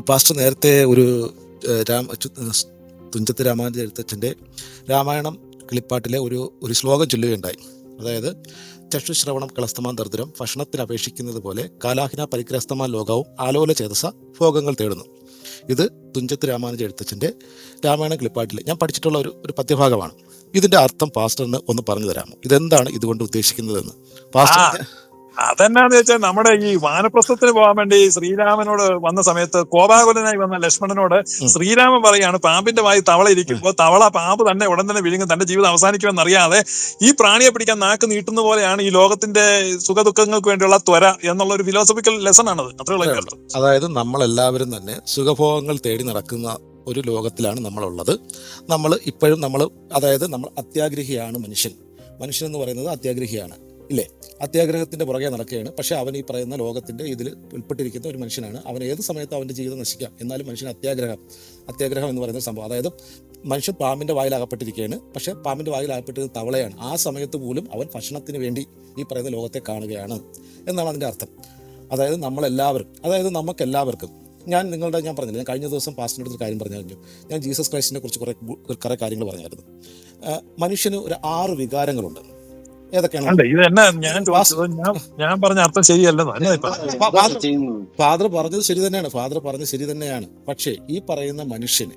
Pastor നേരത്തെ ഒരു രാമ തുഞ്ചത്ത് രാമാനുജ എഴുത്തച്ഛന്റെ രാമായണം കിളിപ്പാട്ടിലെ ഒരു ഒരു ശ്ലോകം ചൊല്ലുകയുണ്ടായി. അതായത് ചക്ഷുശ്രവണം കളസ്തമാൻ ദർദ്രം ഭക്ഷണത്തിന് അപേക്ഷിക്കുന്നത് പോലെ കാലാഹിന പരിഗ്രസ്തമാൻ ലോകവും ആലോല ചേതസ ഭോഗങ്ങൾ തേടുന്നു. ഇത് തുഞ്ചത്ത് രാമാനുജ എഴുത്തച്ഛന്റെ രാമായണ കിളിപ്പാട്ടിൽ ഞാൻ പഠിച്ചിട്ടുള്ള ഒരു ഒരു പദ്യഭാഗമാണ്. ഇതിന്റെ അർത്ഥം പാസ്റ്ററിന് ഒന്ന് പറഞ്ഞു തരാമോ? ഇതെന്താണ് ഇതുകൊണ്ട് ഉദ്ദേശിക്കുന്നതെന്ന്? പാസ്റ്റർ അതെന്നാന്ന് വെച്ചാൽ നമ്മുടെ ഈ വാനപ്രസ്ഥത്തിന് പോകാൻ വേണ്ടി ശ്രീരാമനോട് വന്ന സമയത്ത് കോപാകുലനായി വന്ന ലക്ഷ്മണനോട് ശ്രീരാമൻ പറയാണ് പാമ്പിന്റെ വായി തവള ഇരിക്കുമ്പോൾ തവള പാമ്പ് തന്നെ ഉടൻ തന്നെ വിഴുങ്ങും തന്റെ ജീവിതം അവസാനിക്കുമെന്ന് അറിയാതെ ഈ പ്രാണിയെ പിടിക്കാൻ നാക്ക് നീട്ടുന്ന പോലെയാണ് ഈ ലോകത്തിന്റെ സുഖദുഃഖങ്ങൾക്ക് വേണ്ടിയുള്ള ത്വര എന്നുള്ള ഒരു ഫിലോസഫിക്കൽ ലെസൺ ആണത്. അത്രയുള്ള. അതായത് നമ്മളെല്ലാവരും തന്നെ സുഖഭോഗങ്ങൾ തേടി നടക്കുന്ന ഒരു ലോകത്തിലാണ് നമ്മളുള്ളത്. നമ്മൾ ഇപ്പോഴും നമ്മൾ അതായത് നമ്മൾ അത്യാഗ്രഹിയാണ് മനുഷ്യൻ. മനുഷ്യൻ എന്ന് പറയുന്നത് അത്യാഗ്രഹിയാണ് ഇല്ലേ? അത്യാഗ്രഹത്തിന്റെ പുറകെ നടക്കുകയാണ്. പക്ഷേ അവൻ ഈ പറയുന്ന ലോകത്തിന്റെ ഇതിൽ ഉൾപ്പെട്ടിരിക്കുന്ന ഒരു മനുഷ്യനാണ്. അവൻ ഏത് സമയത്തും അവന്റെ ജീവിതം നശിക്കാം. എന്നാലും മനുഷ്യൻ അത്യാഗ്രഹം അത്യാഗ്രഹം എന്ന് പറയുന്ന സംഭവം. അതായത് മനുഷ്യൻ അകപ്പെട്ടിരിക്കുകയാണ് പക്ഷെ പാമ്പിന്റെ വായിൽ അകപ്പെട്ടിരുന്നത് തവളയാണ്. ആ സമയത്ത് പോലും അവൻ ഭക്ഷണത്തിന് വേണ്ടി ഈ പറയുന്ന ലോകത്തെ കാണുകയാണ് എന്നാണ് അതിന്റെ അർത്ഥം. അതായത് നമ്മളെല്ലാവരും അതായത് നമുക്കെല്ലാവർക്കും ഞാൻ നിങ്ങളുടെ ഞാൻ പറഞ്ഞില്ല ഞാൻ കഴിഞ്ഞ ദിവസം പാസ്റ്റിന്റെ അടുത്ത് കാര്യം പറഞ്ഞു കഴിഞ്ഞു ഞാൻ ജീസസ് ക്രൈസ്റ്റിനെ കുറിച്ച് കുറേ കുറേ കാര്യങ്ങൾ പറഞ്ഞായിരുന്നു. മനുഷ്യന് ഒരു ആറ് വികാരങ്ങളുണ്ട്. ഏതൊക്കെയാണ്? അല്ല ഇത് എന്നാ ഞാൻ ചോദിച്ചത്? ഞാൻ ഞാൻ പറഞ്ഞ അർത്ഥം ശരിയല്ലെന്ന് എന്നാ ഫാദർ പറഞ്ഞത് ശരി തന്നെയാണ്. ഫാദർ പറഞ്ഞത് ശരി തന്നെയാണ്. പക്ഷേ ഈ പറയുന്ന മനുഷ്യന്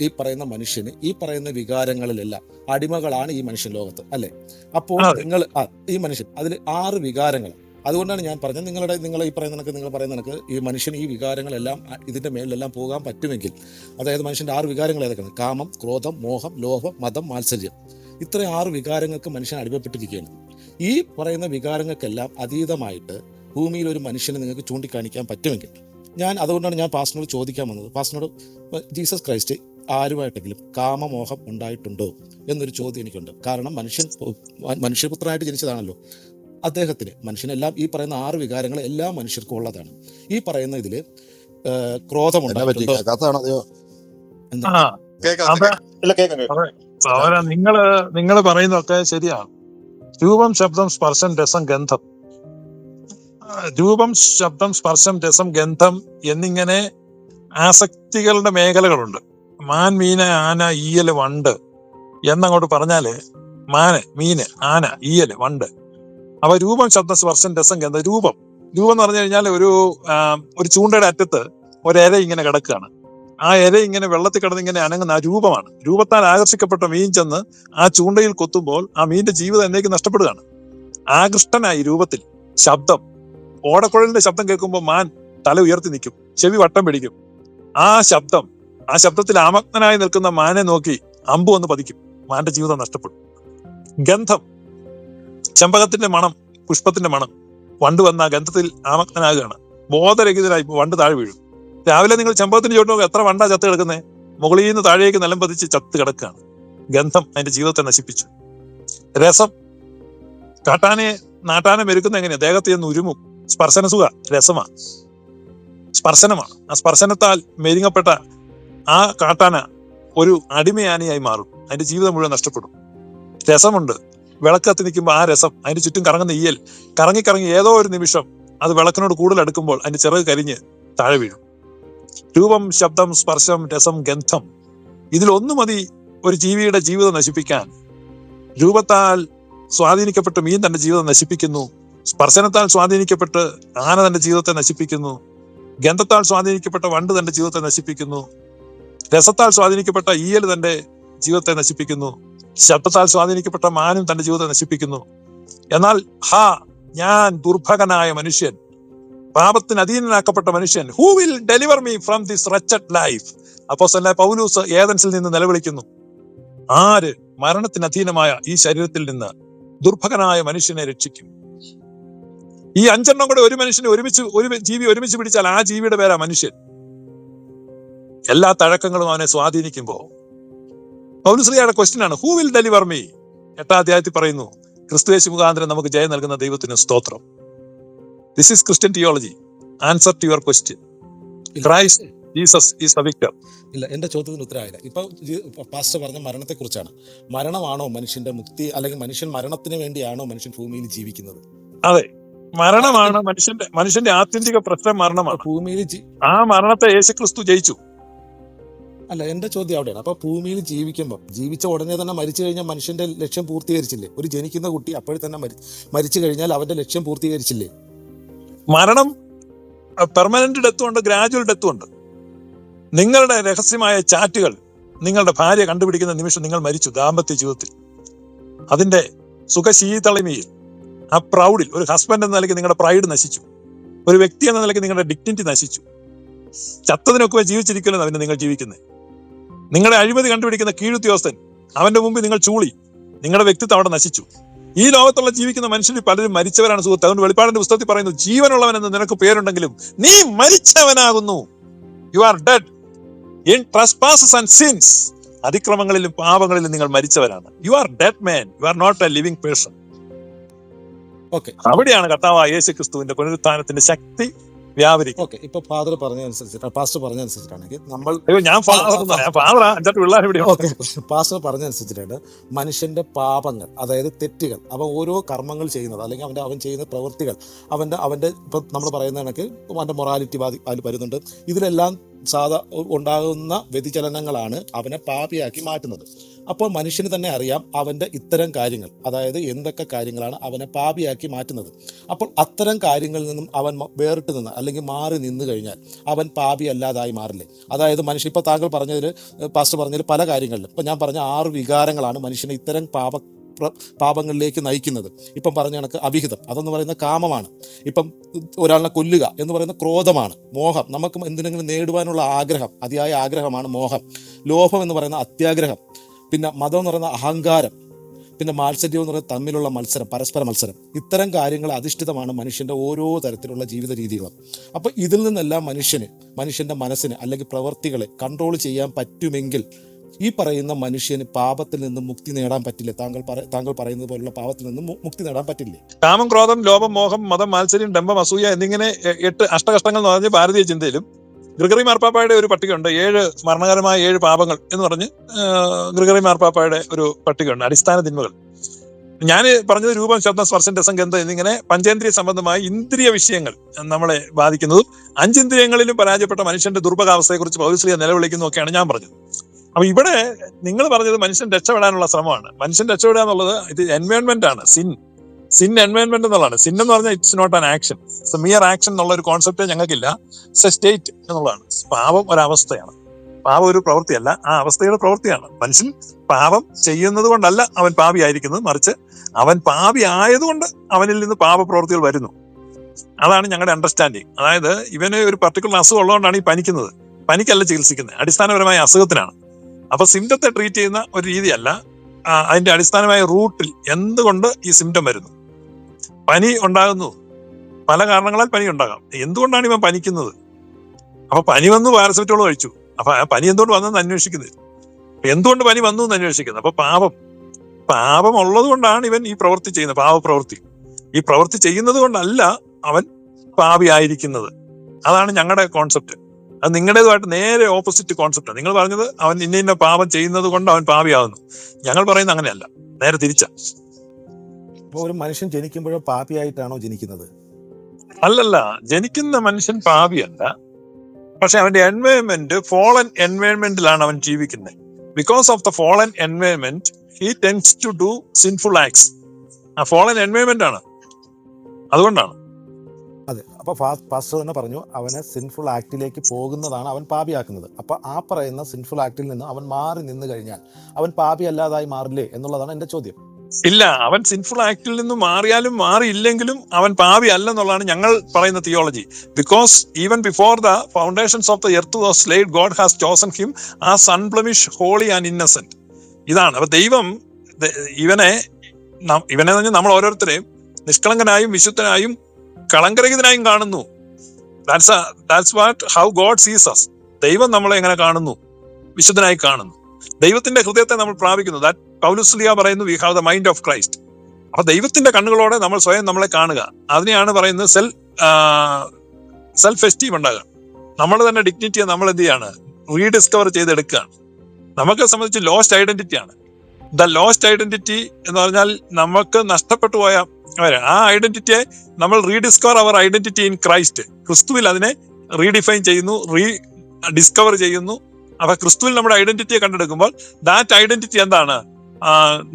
ഈ പറയുന്ന മനുഷ്യന് ഈ പറയുന്ന വികാരങ്ങളിലെല്ലാം അടിമകളാണ് ഈ മനുഷ്യൻ ലോകത്ത് അല്ലെ? അപ്പോൾ നിങ്ങൾ ഈ മനുഷ്യൻ അതിൽ ആറ് വികാരങ്ങൾ അതുകൊണ്ടാണ് ഞാൻ പറഞ്ഞത് നിങ്ങളുടെ നിങ്ങൾ ഈ പറയുന്ന കണക്ക് നിങ്ങൾ പറയുന്ന കണക്ക് ഈ മനുഷ്യൻ ഈ വികാരങ്ങളെല്ലാം ഇതിന്റെ മേലിലെല്ലാം പോകാൻ പറ്റുമെങ്കിൽ അതായത് മനുഷ്യന്റെ ആറ് വികാരങ്ങൾ ഏതൊക്കെയാണ്? കാമം ക്രോധം മോഹം ലോഭം മതം മാത്സര്യം. ഇത്രയും ആറ് വികാരങ്ങൾക്ക് മനുഷ്യൻ അടിമപ്പെട്ടിരിക്കുകയാണ്. ഈ പറയുന്ന വികാരങ്ങൾക്കെല്ലാം അതീതമായിട്ട് ഭൂമിയിൽ ഒരു മനുഷ്യനെ നിങ്ങൾക്ക് ചൂണ്ടിക്കാണിക്കാൻ പറ്റുമെങ്കിൽ ഞാൻ അതുകൊണ്ടാണ് ഞാൻ പാസ്റ്റിനോട് ചോദിക്കാൻ വന്നത്. പാസ്റ്റിനോട് ജീസസ് ക്രൈസ്റ്റ് ആരുമായിട്ടെങ്കിലും കാമമോഹം ഉണ്ടായിട്ടുണ്ടോ? എന്നൊരു ചോദ്യം എനിക്കുണ്ട്. കാരണം മനുഷ്യൻ മനുഷ്യപുത്രനായിട്ട് ജനിച്ചതാണല്ലോ. അദ്ദേഹത്തിന് മനുഷ്യനെല്ലാം ഈ പറയുന്ന ആറ് വികാരങ്ങൾ എല്ലാ മനുഷ്യർക്കും ഉള്ളതാണ്. ഈ പറയുന്ന ഇതിൽ ക്രോധമുണ്ടായിട്ടുണ്ടോ സഹോദര നിങ്ങൾ നിങ്ങൾ പറയുന്നതൊക്കെ ശരിയാണ് രൂപം ശബ്ദം സ്പർശം രസം ഗന്ധം. രൂപം ശബ്ദം സ്പർശം രസം ഗന്ധം എന്നിങ്ങനെ ആസക്തികളുടെ മേഖലകളുണ്ട്. മാൻ മീന ആന ഈയൽ വണ്ട് എന്നങ്ങോട്ട് പറഞ്ഞാൽ മാന് മീന് ആന ഈയൽ വണ്ട്. അപ്പൊ രൂപം ശബ്ദം സ്പർശം രസം ഗന്ധം രൂപം. രൂപം എന്ന് പറഞ്ഞു കഴിഞ്ഞാൽ ഒരു ഒരു ചൂണ്ടയുടെ അറ്റത്ത് ഒരെര ഇങ്ങനെ കിടക്കുകയാണ്. ആ ഇര ഇങ്ങനെ വെള്ളത്തിൽ കിടന്ന് ഇങ്ങനെ അനങ്ങുന്ന ആ രൂപമാണ്. രൂപത്താൽ ആകർഷിക്കപ്പെട്ട മീൻ ചെന്ന് ആ ചൂണ്ടയിൽ കൊത്തുമ്പോൾ ആ മീനിന്റെ ജീവിതം എന്നേക്ക് നഷ്ടപ്പെടുകയാണ്. ആകൃഷ്ടനായി രൂപത്തിൽ. ശബ്ദം. ഓടക്കുഴലിന്റെ ശബ്ദം കേൾക്കുമ്പോൾ മാൻ തല ഉയർത്തി നിൽക്കും. ചെവി വട്ടം പിടിക്കും. ആ ശബ്ദം ആ ശബ്ദത്തിൽ ആമഗ്നനായി നിൽക്കുന്ന മാനെ നോക്കി അമ്പു വന്ന് പതിക്കും. മാന്റെ ജീവിതം നഷ്ടപ്പെടും. ഗന്ധം. ചെമ്പകത്തിന്റെ മണം പുഷ്പത്തിന്റെ മണം. വണ്ട് വന്ന ആ ഗന്ധത്തിൽ ആമഗ്നാകുകയാണ് ബോധരഹിതനായി വണ്ട് താഴെ വീഴും. രാവിലെ നിങ്ങൾ ചെമ്പകത്തിന് ചോട്ട് നോക്കുക എത്ര വണ്ട ചത്ത് കിടക്കുന്നത് മുകളിൽ നിന്ന് താഴേക്ക് നിലം പതിച്ച് ചത്ത് കിടക്കുകയാണ്. ഗന്ധം അതിന്റെ ജീവിതത്തെ നശിപ്പിച്ചു. രസം. കാട്ടാനെ നാട്ടാനെ മെരുക്കുന്ന എങ്ങനെയാ? ദേഹത്ത് ചെന്ന് ഉരുമും. സ്പർശന സുഖ രസമാ. സ്പർശനമാണ്. ആ സ്പർശനത്താൽ മെരുങ്ങപ്പെട്ട ആ കാട്ടാന ഒരു അടിമയാനയായി മാറും. അതിന്റെ ജീവിതം മുഴുവൻ നഷ്ടപ്പെടും. രസമുണ്ട്. വിളക്കത്ത് കത്തി നിൽക്കുമ്പോൾ ആ രസം അതിന്റെ ചുറ്റും കറങ്ങുന്ന ഈയൽ കറങ്ങി കറങ്ങി ഏതോ ഒരു നിമിഷം അത് വിളക്കിനോട് കൂടുതൽ അടുക്കുമ്പോൾ അതിന്റെ ചിറക് കരിഞ്ഞ് താഴെ വീഴും. രൂപം ശബ്ദം സ്പർശം രസം ഗന്ധം. ഇതിലൊന്നു മതി ഒരു ജീവിയുടെ ജീവിതം നശിപ്പിക്കാൻ. രൂപത്താൽ സ്വാധീനിക്കപ്പെട്ട് മീൻ തന്റെ ജീവിതം നശിപ്പിക്കുന്നു. സ്പർശനത്താൽ സ്വാധീനിക്കപ്പെട്ട് ആന തന്റെ ജീവിതത്തെ നശിപ്പിക്കുന്നു. ഗന്ധത്താൽ സ്വാധീനിക്കപ്പെട്ട വണ്ട് തന്റെ ജീവിതത്തെ നശിപ്പിക്കുന്നു. രസത്താൽ സ്വാധീനിക്കപ്പെട്ട ഈയൽ തന്റെ ജീവിതത്തെ നശിപ്പിക്കുന്നു. ശബ്ദത്താൽ സ്വാധീനിക്കപ്പെട്ട മാനും തന്റെ ജീവിതത്തെ നശിപ്പിക്കുന്നു. എന്നാൽ ഹാ ഞാൻ ദുർഭകനായ മനുഷ്യൻ. പാപത്തിന് അധീനനാക്കപ്പെട്ട മനുഷ്യൻ who will deliver me from this wretched life അപ്പോ സല്ല പൗലൂസ് ഏതൻസിൽ നിന്ന് നിലവിളിക്കുന്നു. ആര് മരണത്തിന് അധീനമായ ഈ ശരീരത്തിൽ നിന്ന് ദുർഭകനായ മനുഷ്യനെ രക്ഷിക്കും? ഈ അഞ്ചെണ്ണം കൂടെ ഒരു മനുഷ്യനെ ഒരുമിച്ച് ഒരു ജീവി ഒരുമിച്ച് പിടിച്ചാൽ ആ ജീവിയുടെ പേരാ മനുഷ്യൻ. എല്ലാ തഴക്കങ്ങളും അവനെ സ്വാധീനിക്കുമ്പോ പൗലുശ്രീയുടെ ക്വസ്റ്റ്യൻ ആണ് ഹൂ വിൽ ഡെലിവർ മീ എട്ടാം അധ്യായത്തിൽ പറയുന്നു ക്രിസ്തുവേശു മുഖാന്തരം നമുക്ക് ജയം നൽകുന്ന ദൈവത്തിന് സ്തോത്രം. This is Christian theology answer to your question Christ Jesus is victor ഇല്ല എന്റെ ചോദ്യത്തിന് ഉത്തരവായില്ല. ഇപ്പൊ പാസ്റ്റർ പറഞ്ഞ മരണത്തെക്കുറിച്ചാണ്. മരണമാണോ മനുഷ്യന്റെ മുക്തി അല്ലെങ്കിൽ മനുഷ്യൻ മരണത്തിന് വേണ്ടിയാണോ മനുഷ്യൻ ഭൂമിയിൽ ജീവിക്കുന്നത്? അതെ. മരണമാണ് മനുഷ്യന്റെ മനുഷ്യന്റെ ആത്യന്തിക പ്രശ്നം മരണമാണ്. ഭൂമിയിൽ ആ മരണത്തെ യേശുക്രിസ്തു ജയിച്ചു. അല്ല എന്റെ ചോദ്യം അവിടെയാണ്. അപ്പൊ ഭൂമിയിൽ ജീവിക്കുമ്പോൾ ജീവിച്ച ഉടനെ തന്നെ മരിച്ചു കഴിഞ്ഞാൽ മനുഷ്യന്റെ ലക്ഷ്യം പൂർത്തീകരിച്ചില്ലേ? ഒരു ജനിക്കുന്ന കുട്ടി അപ്പോഴും തന്നെ മരി മരിച്ചു കഴിഞ്ഞാൽ അവന്റെ ലക്ഷ്യം പൂർത്തീകരിച്ചില്ലേ? മരണം പെർമനന്റ് ഡെത്തും ഉണ്ട് ഗ്രാജുവൽ ഡെത്തും ഉണ്ട്. നിങ്ങളുടെ രഹസ്യമായ ചാറ്റുകൾ നിങ്ങളുടെ ഭാര്യ കണ്ടുപിടിക്കുന്ന നിമിഷം നിങ്ങൾ മരിച്ചു ദാമ്പത്യ ജീവിതത്തിൽ. അതിന്റെ സുഖശീതളിമയിൽ ആ പ്രൗഡിൽ ഒരു ഹസ്ബൻഡ് എന്ന നിലയ്ക്ക് നിങ്ങളുടെ പ്രൈഡ് നശിച്ചു. ഒരു വ്യക്തി എന്ന നിലയ്ക്ക് നിങ്ങളുടെ ഡിഗ്നിറ്റി നശിച്ചു. ചത്തതിനൊക്കെ ജീവിച്ചിരിക്കലെന്ന് അവന് നിങ്ങൾ ജീവിക്കുന്നത് നിങ്ങളുടെ അഴിമതി കണ്ടുപിടിക്കുന്ന കീഴുദ്യോഗസ്ഥൻ അവന്റെ മുമ്പിൽ നിങ്ങൾ ചൂളി നിങ്ങളുടെ വ്യക്തിത്വം അവിടെ നശിച്ചു. ഈ ലോകത്തുള്ള ജീവിക്കുന്ന മനുഷ്യരിൽ പലരും മരിച്ചവരാണ് സുഹൃത്ത്. അതുകൊണ്ട് വെളിപ്പാടിന്റെ പുസ്തകത്തിൽ പറയുന്നു ജീവനുള്ളവൻ എന്ന് നിനക്ക് പേരുണ്ടെങ്കിലും നീ മരിച്ചവനാകുന്നു. You are dead in trespasses and sins അതിക്രമങ്ങളിലും പാപങ്ങളിലും നിങ്ങൾ മരിച്ചവരാണ്. You are dead man you are not a living person okay അവിടെയാണ് കർത്താവ് യേശു ക്രിസ്തുവിന്റെ പുനരുത്ഥാനത്തിന്റെ ശക്തി. വ്യാപരിക്കും. ഓക്കെ ഇപ്പൊ ഫാദർ പറഞ്ഞതനുസരിച്ചിട്ട് പാസ്റ്റർ പറഞ്ഞതനുസരിച്ചിട്ടാണെങ്കിൽ നമ്മൾ ഞാൻ ഫാദർ അഞ്ചാറ് പിള്ളേർ ഇവിടെ ഓക്കെ പാസ്റ്റർ പറഞ്ഞതനുസരിച്ചിട്ടുണ്ട് മനുഷ്യന്റെ പാപങ്ങൾ അതായത് തെറ്റുകൾ അവൻ ഓരോ കർമ്മങ്ങൾ ചെയ്യുന്നത് അല്ലെങ്കിൽ അവന്റെ അവൻ ചെയ്യുന്ന പ്രവൃത്തികൾ അവന്റെ അവന്റെ ഇപ്പൊ നമ്മൾ പറയുന്ന കണക്ക് അവന്റെ മൊറാലിറ്റി ബാധി അതിൽ വരുന്നുണ്ട്. ഇതിലെല്ലാം സാധാ ഉണ്ടാകുന്ന വ്യതിചലനങ്ങളാണ് അവനെ പാപിയാക്കി മാറ്റുന്നത്. അപ്പോൾ മനുഷ്യന് തന്നെ അറിയാം അവന്റെ ഇത്തരം കാര്യങ്ങൾ. അതായത് എന്തൊക്കെ കാര്യങ്ങളാണ് അവനെ പാപിയാക്കി മാറ്റുന്നത്. അപ്പോൾ അത്തരം കാര്യങ്ങളിൽ നിന്നും അവൻ വേറിട്ട് നിന്ന് അല്ലെങ്കിൽ മാറി നിന്ന് കഴിഞ്ഞാൽ അവൻ പാപി അല്ലാതായി മാറില്ലേ? അതായത് മനുഷ്യൻ ഇപ്പോൾ താങ്കൾ പറഞ്ഞതിൽ പാസ്റ്റർ പറഞ്ഞതിൽ പല കാര്യങ്ങളിലും. ഇപ്പോൾ ഞാൻ പറഞ്ഞ ആറ് വികാരങ്ങളാണ് മനുഷ്യനെ ഇത്തരം പാപ പാപങ്ങളിലേക്ക് നയിക്കുന്നത്. ഇപ്പം പറഞ്ഞ കണക്ക് അവിഹിതം. അതെന്ന് പറയുന്ന കാമമാണ്. ഇപ്പം ഒരാളിനെ കൊല്ലുക എന്ന് പറയുന്ന ക്രോധമാണ്. മോഹം. നമുക്ക് എന്തിനെങ്കിലും നേടുവാനുള്ള ആഗ്രഹം അതിയായ ആഗ്രഹമാണ് മോഹം. ലോഭം എന്ന് പറയുന്ന അത്യാഗ്രഹം. പിന്നെ മതം എന്ന് പറയുന്ന അഹങ്കാരം പിന്നെ മാത്സര്യം എന്ന് പറയുന്നത് തമ്മിലുള്ള മത്സരം പരസ്പര മത്സരം. ഇത്തരം കാര്യങ്ങൾ അധിഷ്ഠിതമാണ് മനുഷ്യന്റെ ഓരോ തരത്തിലുള്ള ജീവിത രീതികളും. അപ്പോൾ ഇതിൽ നിന്നെല്ലാം മനുഷ്യന് മനുഷ്യന്റെ മനസ്സിന് അല്ലെങ്കിൽ പ്രവൃത്തികളെ കൺട്രോൾ ചെയ്യാൻ പറ്റുമെങ്കിൽ ഈ പറയുന്ന മനുഷ്യന് പാപത്തിൽ നിന്ന് മുക്തി നേടാൻ പറ്റില്ലേ? താങ്കൾ താങ്കൾ പറയുന്നത് പോലുള്ള പാപത്തിൽ നിന്ന് മുക്തി നേടാൻ പറ്റില്ലേ? കാമം ക്രോധം ലോപം മോഹം മതം മാത്സര്യം ഡംബം അസൂയ എന്നിങ്ങനെ എട്ട് അഷ്ടകഷ്ടങ്ങൾ എന്ന് പറഞ്ഞ് ഭാരതീയ ചിന്തയിലും ഗ്രിഗറി മാർപ്പാപ്പായുടെ ഒരു പട്ടികയുണ്ട്. ഏഴ് സ്മരണകരമായ ഏഴ് പാപങ്ങൾ എന്ന് പറഞ്ഞ് ഗ്രിഗറി മാർപ്പാപ്പായുടെ ഒരു പട്ടികയുണ്ട്. അടിസ്ഥാന തിന്മകൾ. ഞാൻ പറഞ്ഞത് രൂപം ശബ്ദം സ്പർശം രസം ഗന്ധം എന്നിങ്ങനെ പഞ്ചേന്ദ്രിയ സംബന്ധമായ ഇന്ദ്രിയ വിഷയങ്ങൾ നമ്മളെ ബാധിക്കുന്നതും അഞ്ചിന്ദ്രിയങ്ങളിലും പരാജയപ്പെട്ട മനുഷ്യന്റെ ദുർഭകാവസ്ഥയെക്കുറിച്ച് പൗരസ്ലിയ നിലവിളിക്കുന്നു ഒക്കെയാണ് ഞാൻ പറഞ്ഞത്. അപ്പൊ ഇവിടെ നിങ്ങൾ പറഞ്ഞത് മനുഷ്യൻ രക്ഷപ്പെടാനുള്ള ശ്രമമാണ്. മനുഷ്യൻ രക്ഷപ്പെടുക എന്നുള്ളത് ഇത് എൻവയോൺമെന്റ് ആണ് സിൻ സിൻ എൻവയൺമെന്റ് എന്നുള്ളതാണ്. സിൻ എന്ന് പറഞ്ഞാൽ it's not an action mere action എന്നുള്ള ഒരു കോൺസെപ്റ്റ് ഞങ്ങൾക്കില്ല. ഇറ്റ്സ് എ സ്റ്റേറ്റ് എന്നുള്ളതാണ്. പാപം ഒരവസ്ഥയാണ് പാപം ഒരു പ്രവൃത്തിയല്ല. ആ അവസ്ഥയുടെ പ്രവൃത്തിയാണ്. മനുഷ്യൻ പാപം ചെയ്യുന്നത് കൊണ്ടല്ല അവൻ പാപിയായിരിക്കുന്നത് മറിച്ച് അവൻ പാപി ആയതുകൊണ്ട് അവനിൽ നിന്ന് പാപപ്രവൃത്തികൾ വരുന്നു. അതാണ് ഞങ്ങളുടെ അണ്ടർസ്റ്റാൻഡിങ് അതായത് ഇവന് ഒരു പർട്ടിക്കുലർ അസുഖം ഉള്ളതുകൊണ്ടാണ് ഈ പനിക്കുന്നത്. പനിക്കല്ല ചികിത്സിക്കുന്നത്. അടിസ്ഥാനപരമായ അസുഖത്തിനാണ്. അപ്പൊ സിംറ്റത്തെ ട്രീറ്റ് ചെയ്യുന്ന ഒരു രീതിയല്ല. അതിന്റെ അടിസ്ഥാനമായ റൂട്ടിൽ എന്തുകൊണ്ട് ഈ സിംറ്റം വരുന്നു? പനി ഉണ്ടാകുന്നു. പല കാരണങ്ങളാൽ പനി ഉണ്ടാകാം. എന്തുകൊണ്ടാണ് ഇവൻ പനിക്കുന്നത്? അപ്പൊ പനി വന്നു പാരസെറ്റോൾ കഴിച്ചു. അപ്പൊ ആ പനി എന്തുകൊണ്ട് വന്നെന്ന് അന്വേഷിക്കുന്നത് എന്തുകൊണ്ട് പനി വന്നു എന്ന് അന്വേഷിക്കുന്നത് അപ്പൊ പാപം. പാപം ഉള്ളത് കൊണ്ടാണ് ഇവൻ ഈ പ്രവൃത്തി ചെയ്യുന്നത് പാപപ്രവൃത്തി. ഈ പ്രവൃത്തി ചെയ്യുന്നത് കൊണ്ടല്ല അവൻ പാപിയായിരിക്കുന്നത് അതാണ് ഞങ്ങളുടെ കോൺസെപ്റ്റ്. അത് നിങ്ങളുടേതുമായിട്ട് നേരെ ഓപ്പോസിറ്റ് കോൺസെപ്റ്റ് നിങ്ങൾ പറഞ്ഞത് അവൻ ഇന്ന ഇന്ന പാപം ചെയ്യുന്നത് കൊണ്ട് അവൻ പാപിയാകുന്നു ഞങ്ങൾ പറയുന്നത് അങ്ങനെയല്ല. നേരെ തിരിച്ച. ഒരു മനുഷ്യൻ ജനിക്കുമ്പോഴോ പാപിയായിട്ടാണോ ജനിക്കുന്നത്? അല്ലല്ല ജനിക്കുന്ന മനുഷ്യൻ പാപിയല്ല. പക്ഷെ അവന്റെ എൻവയോൺമെന്റ് ഫോളൻ എൻവയോൺമെന്റിലാണ് അവൻ ജീവിക്കുന്നത് because of the fallen environment he tends to do sinful acts ആ ഫോളൻ എൻവയൺമെന്റ് ആണ്. അതുകൊണ്ടാണ്. അതെ അപ്പൊ പാസ്റ്റർ തന്നെ പറഞ്ഞു അവനെ സിൻഫുൾ ആക്ടിലേക്ക് പോകുന്നതാണ് അവൻ പാപിയാക്കുന്നത്. അപ്പൊ ആ പറയുന്ന സിൻഫുൾ ആക്ടിൽ നിന്ന് അവൻ മാറി നിന്ന് കഴിഞ്ഞാൽ അവൻ പാപി അല്ലാതായി മാറില്ലേ എന്നുള്ളതാണ് എന്റെ ചോദ്യം. ഇല്ല അവൻ സിൻഫുൾ ആക്ടിൽ നിന്ന് മാറിയാലും മാറിയില്ലെങ്കിലും അവൻ പാവി അല്ലെന്നുള്ളതാണ് ഞങ്ങൾ പറയുന്ന theology because even before the foundations of the earth was laid God has chosen him a unblemished holy and Innocent ഇതാണ്. അപ്പൊ ദൈവം ഇവനെ ഇവനെ പറഞ്ഞാൽ നമ്മൾ ഓരോരുത്തരെയും നിഷ്കളങ്കനായും വിശുദ്ധനായും കളങ്കരഹിതനായും കാണുന്നു. That's that's what how God sees us ദൈവം നമ്മളെ എങ്ങനെ കാണുന്നു? വിശുദ്ധനായി കാണുന്നു. ദൈവത്തിന്റെ ഹൃദയത്തെ നമ്മൾ പ്രാപിക്കുന്നു. ദാറ്റ് പറയുന്നു we have the mind of Christ അപ്പൊ ദൈവത്തിന്റെ കണ്ണുകളോടെ നമ്മൾ സ്വയം നമ്മളെ കാണുക. അതിനെയാണ് പറയുന്നത് സെൽ സെൽഫ് എസ്റ്റീം ഉണ്ടാകുക. നമ്മൾ തന്നെ ഡിഗ്നിറ്റിയെ നമ്മൾ എന്ത് ചെയ്യാണ്? റീഡിസ്കവർ ചെയ്തെടുക്കുകയാണ്. നമുക്ക് സംബന്ധിച്ച് ലോസ്റ്റ് ഐഡന്റിറ്റി ആണ്. ദ ലോസ്റ്റ് ഐഡന്റിറ്റി എന്ന് പറഞ്ഞാൽ നമുക്ക് നഷ്ടപ്പെട്ടു പോയ ആ ഐഡന്റിറ്റിയെ നമ്മൾ rediscover our identity in Christ ക്രിസ്തുവിൽ അതിനെ റീഡിഫൈൻ ചെയ്യുന്നു റീ ഡിസ്കവർ ചെയ്യുന്നു അപ്പൊ ക്രിസ്തുവിൽ നമ്മുടെ ഐഡന്റിറ്റിയെ കണ്ടെടുക്കുമ്പോൾ ദാറ്റ് ഐഡന്റിറ്റി എന്താണ്?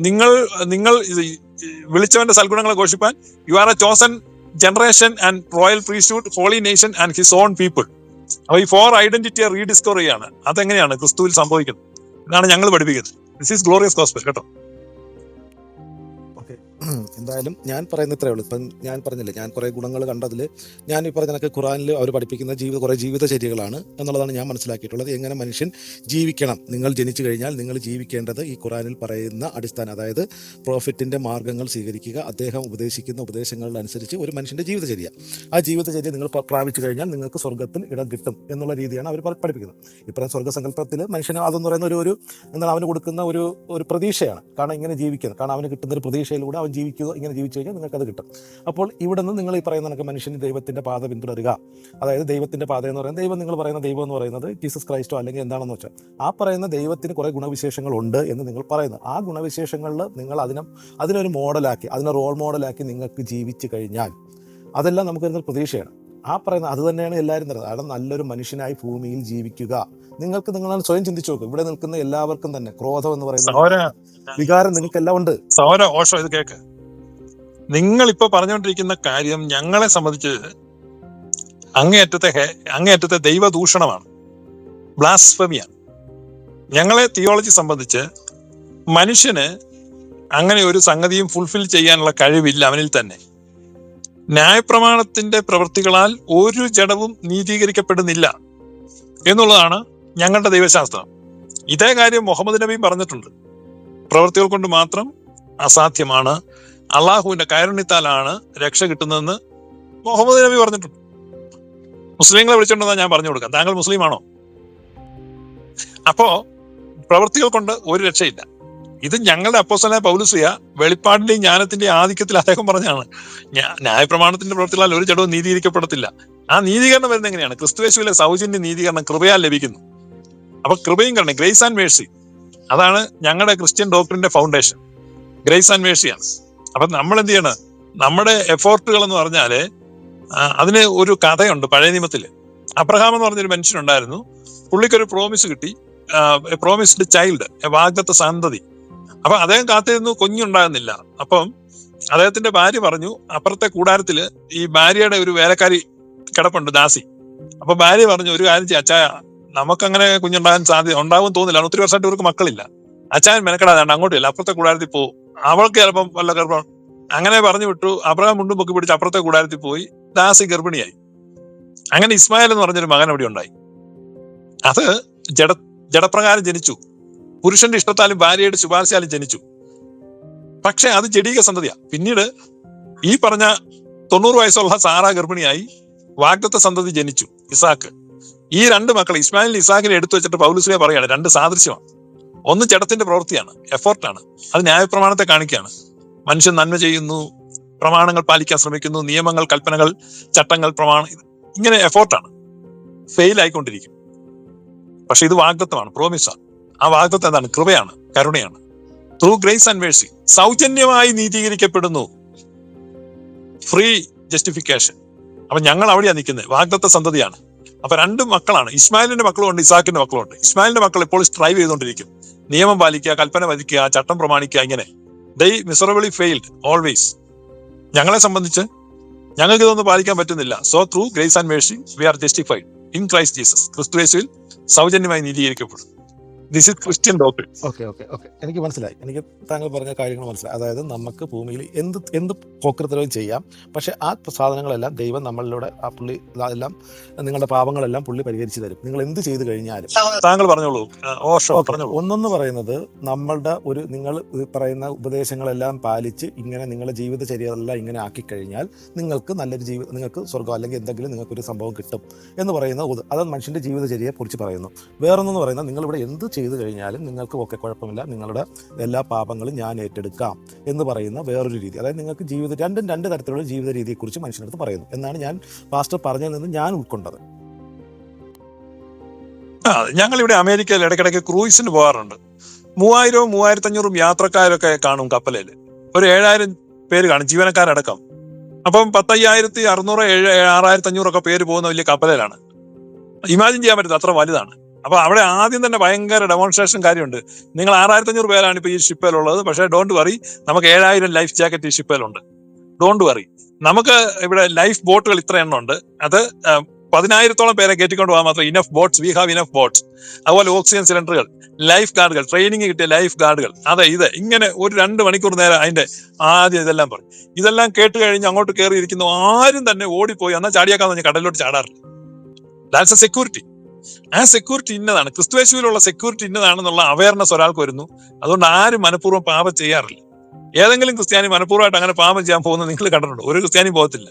നിങ്ങൾ നിങ്ങൾ വിളിച്ചവന്റെ സൽഗുണങ്ങളെ ഘോഷിപ്പാൻ you are a chosen generation and royal priesthood holy nation and his own people അപ്പൊ ഈ ഫോർ ഐഡന്റിറ്റിയെ റീഡിസ്കവർ ചെയ്യാണ്. അതെങ്ങനെയാണ് ക്രിസ്തുവിൽ സംഭവിക്കുന്നത്? ഇതാണ് ഞങ്ങൾ പഠിപ്പിക്കുന്നത്. ദിസ് ഈസ് ഗ്ലോറിയസ് ഗോസ്പൽ കേട്ടോ? എന്തായാലും ഞാൻ പറയുന്ന ഇത്രേ ഉള്ളൂ. ഇപ്പം ഞാൻ പറഞ്ഞില്ലേ ഞാൻ കുറേ ഗുണങ്ങൾ കണ്ടതിൽ ഞാൻ ഈ പറഞ്ഞ ഖുറാനിൽ അവർ പഠിപ്പിക്കുന്ന ജീവിത കുറേ ജീവിതചര്യകളാണ് എന്നുള്ളതാണ് ഞാൻ മനസ്സിലാക്കിയിട്ടുള്ളത്. എങ്ങനെ മനുഷ്യൻ ജീവിക്കണം? നിങ്ങൾ ജനിച്ചു കഴിഞ്ഞാൽ നിങ്ങൾ ജീവിക്കേണ്ടത് ഈ ഖുറാനിൽ പറയുന്ന അടിസ്ഥാനം അതായത് പ്രോഫിറ്റിന്റെ മാർഗങ്ങൾ സ്വീകരിക്കുക അദ്ദേഹം ഉപദേശിക്കുന്ന ഉപദേശങ്ങളിലനുസരിച്ച് ഒരു മനുഷ്യന്റെ ജീവിതചര്യ. ആ ജീവിതചര്യ നിങ്ങൾ പ്രാപിച്ചു കഴിഞ്ഞാൽ നിങ്ങൾക്ക് സ്വർഗത്തിൽ ഇടം കിട്ടും എന്നുള്ള രീതിയാണ് അവർ പഠിപ്പിക്കുന്നത്. ഇപ്പോഴും സ്വർഗസങ്കല്പത്തിൽ മനുഷ്യന് അതെന്ന് പറയുന്ന ഒരു ഒരു എന്താണ് അവന് കൊടുക്കുന്ന ഒരു ഒരു പ്രതീക്ഷയാണ്. കാരണം ഇങ്ങനെ ജീവിക്കുന്നത് കാരണം അവന് കിട്ടുന്ന ഒരു പ്രതീക്ഷയിലൂടെ അവൻ ജീവിക്കുക ഇങ്ങനെ ജീവിച്ചു കഴിഞ്ഞാൽ നിങ്ങൾക്കത് അത് കിട്ടും. അപ്പോൾ ഇവിടെ നിന്ന് നിങ്ങൾ ഈ പറയുന്ന കണക്ക് മനുഷ്യന് ദൈവത്തിന്റെ പാത പിന്തുടരുക. അതായത് ദൈവത്തിന്റെ പാത എന്ന് പറയുന്നത് ദൈവം നിങ്ങൾ പറയുന്ന ദൈവം എന്ന് പറയുന്നത് ജീസസ് ക്രൈസ്റ്റോ അല്ലെങ്കിൽ എന്താണെന്ന് വെച്ചാൽ ആ പറയുന്ന ദൈവത്തിന് കുറേ ഗുണവിശേഷങ്ങളുണ്ട് എന്ന് നിങ്ങൾ പറയുന്നു. ആ ഗുണവിശേഷങ്ങളിൽ നിങ്ങൾ അതിനെ അതിനൊരു മോഡലാക്കി അതിനെ റോൾ മോഡലാക്കി നിങ്ങൾക്ക് ജീവിച്ചു കഴിഞ്ഞാൽ അതെല്ലാം നമുക്ക് തരുന്ന പ്രതീക്ഷയാണ്. ആ പറയുന്ന അത് തന്നെയാണ് എല്ലാവരും തരുന്നത്. അവിടെ നല്ലൊരു മനുഷ്യനായി ഭൂമിയിൽ ജീവിക്കുക. നിങ്ങൾക്ക് നിങ്ങൾ സ്വയം ചിന്തിച്ചു നോക്കും. ഇവിടെ നിൽക്കുന്ന എല്ലാവർക്കും തന്നെ ക്രോധം എന്ന് പറയുന്നത് വികാരം വികാരം നിങ്ങൾക്കെല്ലാം ഉണ്ട്. സഹോര ഓഷോ ഇത് കേക്ക്. നിങ്ങൾ ഇപ്പൊ പറഞ്ഞുകൊണ്ടിരിക്കുന്ന കാര്യം ഞങ്ങളെ സംബന്ധിച്ച് അങ്ങേയറ്റത്തെ അങ്ങേയറ്റത്തെ ദൈവദൂഷണമാണ്. ബ്ലാസ്ഫമിയാണ് ഞങ്ങളെ തിയോളജി സംബന്ധിച്ച് മനുഷ്യന് അങ്ങനെ ഒരു സംഗതിയും ഫുൾഫിൽ ചെയ്യാനുള്ള കഴിവില്ല അവനിൽ തന്നെ. ന്യായപ്രമാണത്തിന്റെ പ്രവൃത്തികളാൽ ഒരു ജഡവും നീതീകരിക്കപ്പെടുന്നില്ല എന്നുള്ളതാണ് ഞങ്ങളുടെ ദൈവശാസ്ത്രം. ഇതേ കാര്യം മുഹമ്മദ് നബിയും പറഞ്ഞിട്ടുണ്ട്. പ്രവൃത്തികൾ കൊണ്ട് മാത്രം അസാധ്യമാണ് അള്ളാഹുവിന്റെ കയറണിത്താലാണ് രക്ഷ കിട്ടുന്നതെന്ന് മുഹമ്മദ് നബി പറഞ്ഞിട്ടുണ്ട്. മുസ്ലിങ്ങളെ വിളിച്ചിട്ടുണ്ടെന്ന് ഞാൻ പറഞ്ഞു കൊടുക്കാം. താങ്കൾ മുസ്ലിമാണോ? അപ്പോ പ്രവൃത്തികൾ കൊണ്ട് ഒരു രക്ഷയില്ല. ഇത് ഞങ്ങളുടെ അപ്പോസലായ പൗലുസിയ വെളിപ്പാടിന്റെയും ജ്ഞാനത്തിന്റെയും ആധിക്യത്തിൽ അദ്ദേഹം പറഞ്ഞാണ് ന്യാ- ന്യായപ്രമാണത്തിന്റെ പ്രവർത്തികളാൽ ഒരു ചടവും നീതീകരിക്കപ്പെടത്തില്ല. ആ നീതീകരണം വരുന്ന എങ്ങനെയാണ്? ക്രിസ്തുവേശുവിലെ സൗജന്യ നീതീകരണം കൃപയാൽ ലഭിക്കുന്നു. അപ്പൊ കൃപയും കരുണ ഗ്രേസ് ആൻഡ് മേഴ്സി. അതാണ് ഞങ്ങളുടെ ക്രിസ്ത്യൻ ഡോക്ടറിന്റെ ഫൗണ്ടേഷൻ. Grace and മേഴ്സിയാണ്. അപ്പൊ നമ്മൾ എന്ത് ചെയ്യണം നമ്മുടെ എഫോർട്ടുകൾ എന്ന് പറഞ്ഞാൽ അതിന് ഒരു കഥയുണ്ട് പഴയ നിയമത്തിൽ അബ്രഹാം എന്ന് പറഞ്ഞൊരു മനുഷ്യനുണ്ടായിരുന്നു പുള്ളിക്കൊരു പ്രോമിസ് കിട്ടി. പ്രോമിസ്ഡ് ചൈൽഡ് വാഗ്ദത്ത സന്തതി. അപ്പൊ അദ്ദേഹം കാത്തിരുന്നു കുഞ്ഞുണ്ടാകുന്നില്ല. അപ്പം അദ്ദേഹത്തിന്റെ ഭാര്യ പറഞ്ഞു അപ്പുറത്തെ കൂടാരത്തിൽ ഈ ഭാര്യയുടെ ഒരു വേലക്കാരി കിടപ്പുണ്ട് ദാസി. അപ്പൊ ഭാര്യ പറഞ്ഞു ഒരു കാര്യം അച്ചായ നമുക്കങ്ങനെ കുഞ്ഞുണ്ടാകാൻ സാധ്യത ഉണ്ടാവും തോന്നില്ല ഒത്തിരി വർഷമായിട്ട് ഇവർക്ക് മക്കളില്ല. അച്ചായൻ മെനക്കെടാതെ അങ്ങോട്ടില്ല അപ്പുറത്തെ കൂടാരത്തിൽ പോകും അവൾക്ക് ചിലപ്പം വല്ല ഗർഭം. അങ്ങനെ പറഞ്ഞു വിട്ടു. അബ്രഹാം മുണ്ടും പൊക്കി പിടിച്ച് അപ്പുറത്തെ കൂടാരത്തിൽ പോയി. ദാസി ഗർഭിണിയായി. അങ്ങനെ ഇസ്മായിൽ എന്ന് പറഞ്ഞൊരു മകൻ അവിടെ ഉണ്ടായി. അത് ജഡ ജഡപ്രകാരം ജനിച്ചു. പുരുഷന്റെ ഇഷ്ടത്താലും ഭാര്യയുടെ ശുപാർശയാലും ജനിച്ചു. പക്ഷെ അത് ജഡീക സന്തതിയാ. പിന്നീട് ഈ പറഞ്ഞ തൊണ്ണൂറ് വയസ്സുള്ള സാറ ഗർഭിണിയായി വാഗ്ദത്ത സന്തതി ജനിച്ചു ഇസാക്ക്. ഈ രണ്ട് മക്കൾ ഇസ്മായിലിന് ഇസാഖിനെ എടുത്തു വെച്ചിട്ട് പൗലുസിനെ പറയാണ് രണ്ട് സാദൃശ്യമാണ്. ഒന്ന് ജഡത്തിന്റെ പ്രവൃത്തിയാണ് എഫോർട്ടാണ് അത് ന്യായപ്രമാണത്തെ കാണിക്കുകയാണ്. മനുഷ്യൻ നന്മ ചെയ്യുന്നു പ്രമാണങ്ങൾ പാലിക്കാൻ ശ്രമിക്കുന്നു നിയമങ്ങൾ കൽപ്പനകൾ ചട്ടങ്ങൾ പ്രമാണം ഇങ്ങനെ എഫോർട്ടാണ് ഫെയിൽ ആയിക്കൊണ്ടിരിക്കും. പക്ഷെ ഇത് വാഗ്ദത്വമാണ് പ്രോമിസാണ് ആ വാഗ്ദത്വം എന്താണ്? കൃപയാണ് കരുണയാണ്. ത്രൂ ഗ്രേസ് ആൻഡ് മേഴ്സി സൗജന്യമായി നീതീകരിക്കപ്പെടുന്നു. ഫ്രീ ജസ്റ്റിഫിക്കേഷൻ അപ്പൊ ഞങ്ങൾ അവിടെയാണ് നിൽക്കുന്നത് വാഗ്ദത്ത സന്തതിയാണ്. അപ്പൊ രണ്ട് മക്കളാണ്. ഇസ്മായിലിന്റെ മക്കളുണ്ട് ഇസാക്കിന്റെ മക്കളുണ്ട്. ഇസ്മായിലിന്റെ മക്കൾ ഇപ്പോൾ സ്ട്രൈവ് ചെയ്തുകൊണ്ടിരിക്കും. നിയമം പാലിക്കുക കൽപ്പന വധിക്കുക ചട്ടം പ്രമാണിക്കുക ഇങ്ങനെ. ദൈ മിസറബിളി ഫെയിൽഡ് ഓൾവേസ് ഞങ്ങളെ സംബന്ധിച്ച് ഞങ്ങൾക്ക് ഇതൊന്നും പാലിക്കാൻ പറ്റുന്നില്ല. So through grace and mercy we are justified in Christ Jesus ക്രിസ്തുവേശുവിൽ സൗജന്യമായി നീതീകരിക്കപ്പെടും. This is Christian doctrine okay okay okay എനിക്ക് മനസ്സിലായി. എനിക്ക് താങ്കൾ പറഞ്ഞ കാര്യങ്ങൾ മനസ്സിലായി. അതായത് നമുക്ക് ഭൂമിയിൽ എന്ത് എന്ത് പോക്കൃത്തരവും ചെയ്യാം. പക്ഷെ ആ സാധനങ്ങളെല്ലാം ദൈവം നമ്മളിലൂടെ ആ പുള്ളി അതെല്ലാം നിങ്ങളുടെ പാപങ്ങളെല്ലാം പുള്ളി പരിഹരിച്ചു തരും. നിങ്ങൾ എന്ത് ചെയ്തു കഴിഞ്ഞാലും. താങ്കൾ പറഞ്ഞോളൂ. ഓഷോ. പറഞ്ഞോളൂ. ഒന്നെന്ന് പറയുന്നത് നമ്മളുടെ ഒരു നിങ്ങൾ പറയുന്ന ഉപദേശങ്ങളെല്ലാം പാലിച്ച് ഇങ്ങനെ നിങ്ങളുടെ ജീവിതചര്യകളെല്ലാം ഇങ്ങനെ ആക്കി കഴിഞ്ഞാൽ നിങ്ങൾക്ക് നല്ലൊരു ജീവിതം നിങ്ങൾക്ക് സ്വർഗം അല്ലെങ്കിൽ എന്തെങ്കിലും നിങ്ങൾക്കൊരു സംഭവം കിട്ടും എന്ന് പറയുന്ന അത് മനുഷ്യന്റെ ജീവിതചര്യയെ കുറിച്ച് പറയുന്നു. വേറൊന്നെന്ന് പറയുന്നത് നിങ്ങളിവിടെ എന്ത് ചെയ്തു കഴിഞ്ഞാലും നിങ്ങൾക്ക് ഒക്കെ കുഴപ്പമില്ല. നിങ്ങളുടെ എല്ലാ പാപങ്ങളും ഞാൻ ഏറ്റെടുക്കാം എന്ന് പറയുന്ന വേറൊരു രീതി. അതായത് നിങ്ങൾക്ക് ജീവിത രണ്ടും രണ്ട് തരത്തിലുള്ള ജീവിത രീതിയെക്കുറിച്ച് മനുഷ്യനടുത്ത് പറയുന്നു. എന്നാണ് ഞാൻ പാസ്റ്റർ പറഞ്ഞതിൽ നിന്ന് ഞാൻ ഉൾക്കൊണ്ടത്. ഞങ്ങളിവിടെ അമേരിക്കയിൽ ഇടയ്ക്കിടയ്ക്ക് ക്രൂയിസിന് പോകാറുണ്ട്. മൂവായിരവും മൂവായിരത്തി അഞ്ഞൂറും യാത്രക്കാരൊക്കെ കാണും കപ്പലിൽ ഒരു ഏഴായിരം പേര് കാണും ജീവനക്കാരടക്കം. അപ്പം പത്തയ്യായിരത്തി അറുന്നൂറ് ഏഴ് ആറായിരത്തി അഞ്ഞൂറൊക്കെ പേര് പോകുന്ന വലിയ കപ്പലിലാണ്. ഇമാജിൻ ചെയ്യാൻ പറ്റുന്നത് അത്ര വലുതാണ്. അപ്പൊ അവിടെ ആദ്യം തന്നെ ഭയങ്കര ഡെമോൺസ്ട്രേഷൻ കാര്യമുണ്ട്. നിങ്ങൾ ആറായിരത്തി അഞ്ഞൂറ് പേരാണ് ഇപ്പൊ ഈ ഷിപ്പിലുള്ളത് പക്ഷേ ഡോണ്ട് വറി നമുക്ക് ഏഴായിരം ലൈഫ് ജാക്കറ്റ് ഈ ഷിപ്പിലുണ്ട് ഡോണ്ട് വറി നമുക്ക് ഇവിടെ ലൈഫ് ബോട്ടുകൾ ഇത്ര എണ്ണം ഉണ്ട്. അത് പതിനായിരത്തോളം പേരെ കയറ്റിക്കൊണ്ട് പോകാൻ മാത്രം enough boats we have enough boats അതുപോലെ ഓക്സിജൻ സിലിണ്ടറുകൾ ലൈഫ് ഗാർഡുകൾ ട്രെയിനിങ് കിട്ടിയ ലൈഫ് ഗാർഡുകൾ അതെ ഇത് ഇങ്ങനെ ഒരു രണ്ട് മണിക്കൂർ നേരം അതിന്റെ ആദ്യം ഇതെല്ലാം പറയും. ഇതെല്ലാം കേട്ട് കഴിഞ്ഞ് അങ്ങോട്ട് കയറി ഇരിക്കുന്ന ആരും തന്നെ ഓടിപ്പോയി. എന്നാൽ ചാടിയേക്കാന്ന് പറഞ്ഞ് കടലിലോട്ട് ചാടാറില്ല ദാറ്റ്സ് എ സെക്യൂരിറ്റി ആ സെക്യൂരിറ്റി ഇന്നതാണ്. ക്രിസ്തുവേശുവിലുള്ള സെക്യൂരിറ്റി ഇന്നതാണെന്നുള്ള അവയർനെസ് ഒരാൾക്ക് വരുന്നു. അതുകൊണ്ട് ആരും മനഃപൂർവം പാപം ചെയ്യാറില്ല. ഏതെങ്കിലും ക്രിസ്ത്യാനി മനഃപൂർവമായിട്ട് അങ്ങനെ പാപം ചെയ്യാൻ പോകുന്നത് നിങ്ങൾ കണ്ടിട്ടുണ്ട്? ഒരു ക്രിസ്ത്യാനി പോകത്തില്ല.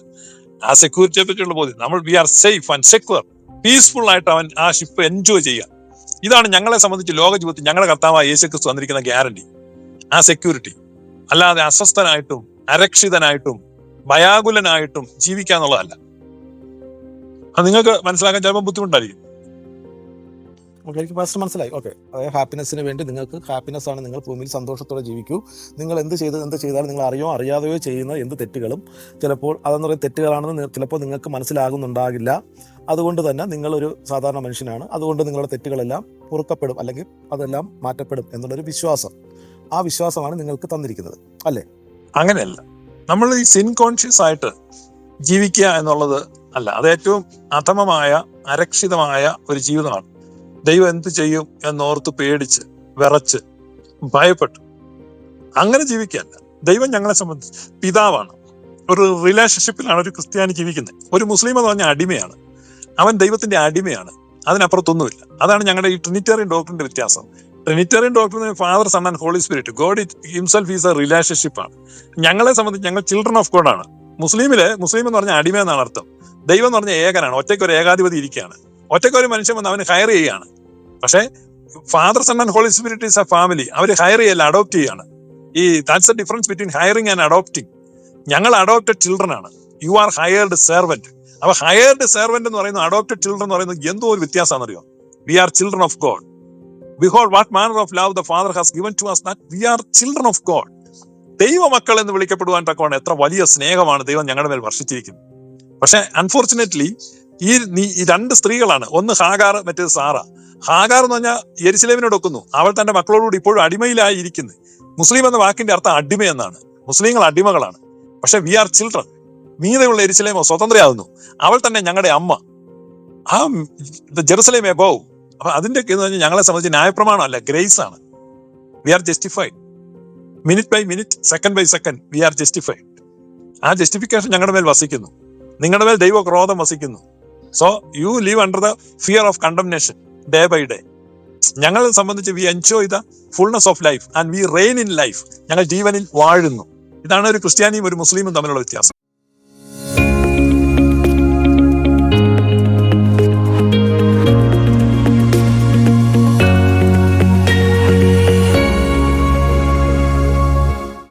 ആ സെക്യൂരിറ്റിയെ പറ്റിയുള്ള ബോധ്യം. നമ്മൾ we are safe and secure peaceful ആയിട്ട് അവൻ ആ ഷിപ്പ് എൻജോയ് ചെയ്യുക. ഇതാണ് ഞങ്ങളെ സംബന്ധിച്ച് ലോക ജീവിതത്തിൽ ഞങ്ങളുടെ കർത്താവായ യേശു ക്രിസ്തു വന്നിരിക്കുന്ന ഗ്യാരണ്ടി ആ സെക്യൂരിറ്റി അല്ലാതെ അസ്വസ്ഥനായിട്ടും അരക്ഷിതനായിട്ടും ഭയാകുലനായിട്ടും ജീവിക്കാന്നുള്ളതല്ല. അത് നിങ്ങൾക്ക് മനസ്സിലാക്കാൻ ചിലപ്പോൾ ബുദ്ധിമുട്ടായിരിക്കും. ഓക്കെ എനിക്ക് പാസ്റ്റർ മനസ്സിലായി. ഓക്കെ അതായത് ഹാപ്പിനെസ്സിന് വേണ്ടി നിങ്ങൾക്ക് ഹാപ്പിനെസ് ആണ് നിങ്ങൾ ഭൂമിയിൽ സന്തോഷത്തോടെ ജീവിക്കൂ. നിങ്ങൾ എന്ത് ചെയ്ത് എന്ത് ചെയ്താലും നിങ്ങൾ അറിയോ അറിയാതെയോ ചെയ്യുന്ന എന്ത് തെറ്റുകളും ചിലപ്പോൾ അതെന്ന് പറയുന്ന തെറ്റുകളാണെന്ന് ചിലപ്പോൾ നിങ്ങൾക്ക് മനസ്സിലാകുന്നുണ്ടാകില്ല. അതുകൊണ്ട് തന്നെ നിങ്ങളൊരു സാധാരണ മനുഷ്യനാണ്. അതുകൊണ്ട് നിങ്ങളുടെ തെറ്റുകളെല്ലാം പൊറുക്കപ്പെടും അല്ലെങ്കിൽ അതെല്ലാം മാറ്റപ്പെടും എന്നുള്ളൊരു വിശ്വാസം. ആ വിശ്വാസമാണ് നിങ്ങൾക്ക് തന്നിരിക്കുന്നത്. അല്ലേ? അങ്ങനെയല്ല. നമ്മൾ ഈ സിൻ കോൺഷ്യസ് ആയിട്ട് ജീവിക്കുക എന്നുള്ളത് അല്ല. അത് ഏറ്റവും അധമമായ അരക്ഷിതമായ ഒരു ജീവിതമാണ്. ദൈവം എന്ത് ചെയ്യും എന്നോർത്ത് പേടിച്ച് വിറച്ച് ഭയപ്പെട്ടു. അങ്ങനെ ജീവിക്കല്ല ദൈവം ഞങ്ങളെ സംബന്ധിച്ച് പിതാവാണ്. ഒരു റിലേഷൻഷിപ്പിലാണ് ഒരു ക്രിസ്ത്യാനി ജീവിക്കുന്നത്. ഒരു മുസ്ലിം എന്ന് പറഞ്ഞാൽ അടിമയാണ്. അവൻ ദൈവത്തിന്റെ അടിമയാണ്. അതിനപ്പുറത്തൊന്നുമില്ല. അതാണ് ഞങ്ങളുടെ ഈ ട്രിനിറ്റേറിയൻ ഡോക്ടറിന്റെ വ്യത്യാസം. Trinitarian doctrine Father Son and Holy Spirit God himself is a relationship ആണ്. ഞങ്ങളെ സംബന്ധിച്ച് ഞങ്ങൾ ചിൽഡ്രൻ ഓഫ് ഗോഡ് ആണ്. മുസ്ലിമിൽ മുസ്ലിം എന്ന് പറഞ്ഞാൽ അടിമ എന്നാണ് അർത്ഥം. ദൈവം എന്ന് പറഞ്ഞാൽ ഏകനാണ്. ഒറ്റയ്ക്ക് ഒരു ഏകാധിപതി ഇരിക്കുകയാണ്. ഒറ്റയ്ക്ക് ഒരു മനുഷ്യൻ വന്ന് അവന് ഹയർ ചെയ്യുകയാണ് പക്ഷേ father son and holy spirit is a family our hire ചെയ്യല്ല അഡോപ്റ്റ് ചെയ്യാണ്. ഈ that's a difference between hiring and adopting ഞങ്ങൾ അഡോപ്റ്റഡ് ചിൽഡ്രൻ ആണ്. യു ആർ ഹയർഡ് സെർവന്റ് അപ്പൊ ഹയർഡ് സെർവന്റ് എന്ന് പറയുന്നത് അഡോപ്റ്റഡ് ചിൽഡ്രൻ എന്ന് പറയുന്നത് എന്തോ ഒരു വ്യത്യാസമാണെന്നറിയോ? We are children of God we behold what manner of love the Father has given to us that we are children of God ദൈവമക്കൾ എന്ന് വിളിക്കപ്പെടുവാൻ തക്കവണ്ണം എത്ര വലിയ സ്നേഹമാണ് ദൈവം ഞങ്ങളുടെ മേൽ വർഷിച്ചിരിക്കുന്നത്. പക്ഷെ അൺഫോർച്ചുനേറ്റ്ലി ഈ രണ്ട് സ്ത്രീകളാണ്. ഒന്ന് ഹാഗാർ മറ്റേത് സാറ. ഹാഗാർ എന്ന് പറഞ്ഞാൽ യെരുസലേമിനോട് ഒക്കുന്നു അവൾ തന്റെ മക്കളോടുകൂടി ഇപ്പോഴും അടിമയിലായി ഇരിക്കുന്നു മുസ്ലിം എന്ന വാക്കിന്റെ അർത്ഥം അടിമ എന്നാണ് മുസ്ലിങ്ങൾ അടിമകളാണ്. പക്ഷെ വി ആർ ചിൽഡ്രൻ മീതയുള്ള എരിശിലേമോ സ്വതന്ത്രയാകുന്നു. അവൾ തന്നെ ഞങ്ങളുടെ അമ്മ. ആ ജെറുസലേമേ പോവും അപ്പൊ അതിന്റെ എന്ന് പറഞ്ഞാൽ ഞങ്ങളെ സംബന്ധിച്ച് ന്യായപ്രമാണം അല്ല ഗ്രേസ് ആണ്. We are justified minute by minute second by second we are justified ആ ജസ്റ്റിഫിക്കേഷൻ ഞങ്ങളുടെ മേൽ വസിക്കുന്നു. നിങ്ങളുടെ മേൽ ദൈവ ക്രോധം വസിക്കുന്നു. So you live under the fear of condemnation day by day ഞങ്ങളെ സംബന്ധിച്ച് we enjoy the fullness of life and we reign in life ഞങ്ങൾ ജീവനിൽ വാഴുന്നു. ഇതാണ് ഒരു ക്രിസ്ത്യാനിയും ഒരു മുസ്ലിമും തമ്മിലുള്ള വ്യത്യാസം.